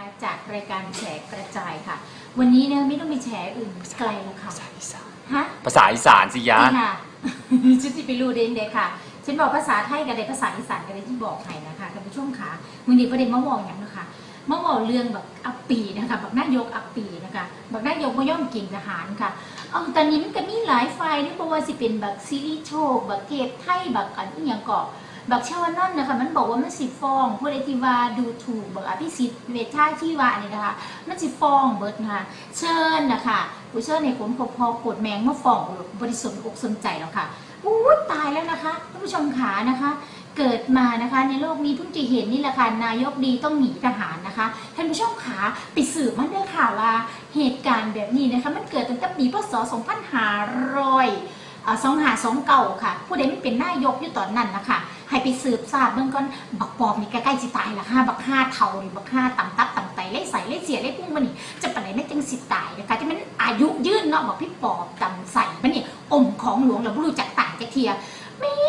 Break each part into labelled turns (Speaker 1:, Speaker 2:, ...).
Speaker 1: รายการแฉกระจายค่ะ วันนี้เนี่ยไม่ต้องไปแฉอื่นไกลแล้วค่ะ
Speaker 2: ภาษาอีสาน
Speaker 1: ฮะ
Speaker 2: ภาษาอีสานสิยะ
Speaker 1: นี่ค่ะฉันจะไปรู้เด่นเด็กค่ะฉันบอกภาษาไทยกับเด็กภาษาอีสานกับเด็กที่บอกให้นะคะท่านผู้ชมค่ะวันนี้ประเด็นมะมองอย่างนะคะมะมองเรื่องแบบอัปปีนะคะแบบนายกอัปปีนะคะแบบนายกมาย่อมเก่งทหารค่ะเอาตอนนี้มันก็มีหลายไฟล์นี่เพราะว่าสิเป็นแบบซีรีส์โชคแบบเกตไทยแบบอันอีหยังก่อแบบชาวนั่นนะคะมันบอกว่ามันสิฟ้องผู้ใดที่ว่าดูถูกแบบอภิสิทธิ์เวชชาที่ว่านี่นะคะ มันสิฟ้องเบิดนะคะเชิญนะคะผู้เชิญในผมพอพอกดแมงมาฟ้องบริสุทธิ์อกสนใจแล้วค่ะอู้ตายแล้วนะคะท่านผู้ชมขานะคะ เกิดมานะคะในโลกนี้เพิ่งจะเห็นนี่แหละค่ะนายกดีต้องหนีทหารนะคะท่านผู้ชมขาไปสืบมันเด้อค่ะว่าเหตุการณ์แบบนี้นะคะมันเกิดตั้งแต่ปีพศ2500อ่า2529ค่ะ ผู้ใดไม่เป็นนายกอยู่ตอนนั้นนะคะ ให้ไปสืบทราบเบื้องก่อนบักปอบนี่ใกล้ๆสิตายละค่ะบักห้าเท่านี่บักห้าต่ำตับต่ำไตไล่ใส่ไล่เสียไล่พุ่งมันนี่จะไปไหนไม่จังสิตายนะคะที่มันอายุยืนเนาะบอกพี่ปอบต่ำใส่มันนี่อมของหลวงเราไม่รู้จักต่างจากเทีย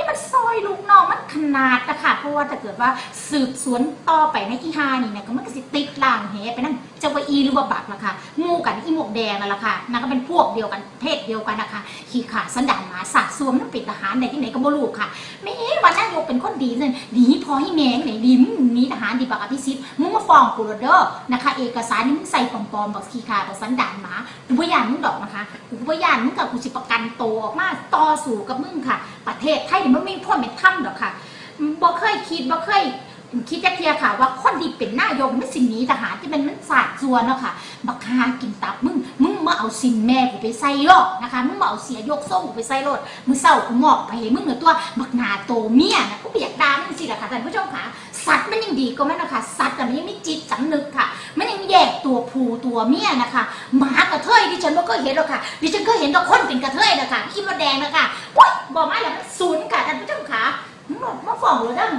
Speaker 1: มีมันซอยลูกน้องมันขนาดนะคะเพราะว่าถ้าเกิดว่าสืบสวนต่อไปในที่ห้านี่เนี่ยก็มันก็สิติดล่างเหไปนั่นเจ้าวีหรือว่าบักล่ะค่ะงูกันอีหมวกแดงนั่นแหละค่ะนั่นก็เป็นพวกเดียวกันเพศเดียวกันนะคะขี่ขาสันดานหมาสาสวมนั่นปิดทหารในที่ไหนก็บ่รู้ค่ะแม่วันนั้นโยกเป็นคนดีเลยดีพอให้แมงไหนดีมึงหนีทหารดีบักอภิสิทธิ ฟ้องกูรเดอร์นะคะ เอกสารนี่มึงใส่ปลอมๆบักขี่ขาบักสันดานหมากูบ่ยานมึงดอกนะคะกูบ่ยานมึงกับกูสิประกันตัวออกมาต่อสู้กับมึงค่ะ ประเทศไทยมันไม่พ้นเป็นถ้ำดอกค่ะบ่เคยคิดบ่เคยคิดจะเคลียร์ค่ะว่าคนที่เป็นหน้ายกมันสิหนีทหารที่มันมันสาดซัวเนาะค่ะบักฮากินตับมึงมึงมาเอาสินแม่กูไปใส่โลดนะคะมึงมาเอาเสียยกโซ่กูไปใส่โลดมึงเศร้ากูหมอกไปมึงเหนือตัวบักนาโตเมียนะกูเปียากดามันสิละค่ะท่านผู้ชมค่ะสัตว์มันยังดีก็แม่นะคะสัตว นยังไม่จิตสำนึกค่ะ มันยังแยกตัวผู้ตัวเมียนะคะหมากระเทยดิฉันไม่เคยเห็นหรอกค่ะดิฉันเคยเห็นแต่คนเป็นกระเทยนะคะขี้มดแดงนะคะโอ๊ยบอกมาแล้วมันศูนย์ค่ะท่านผู้ชมค่ะมึงบอกมาฟ้องเลยเด้อ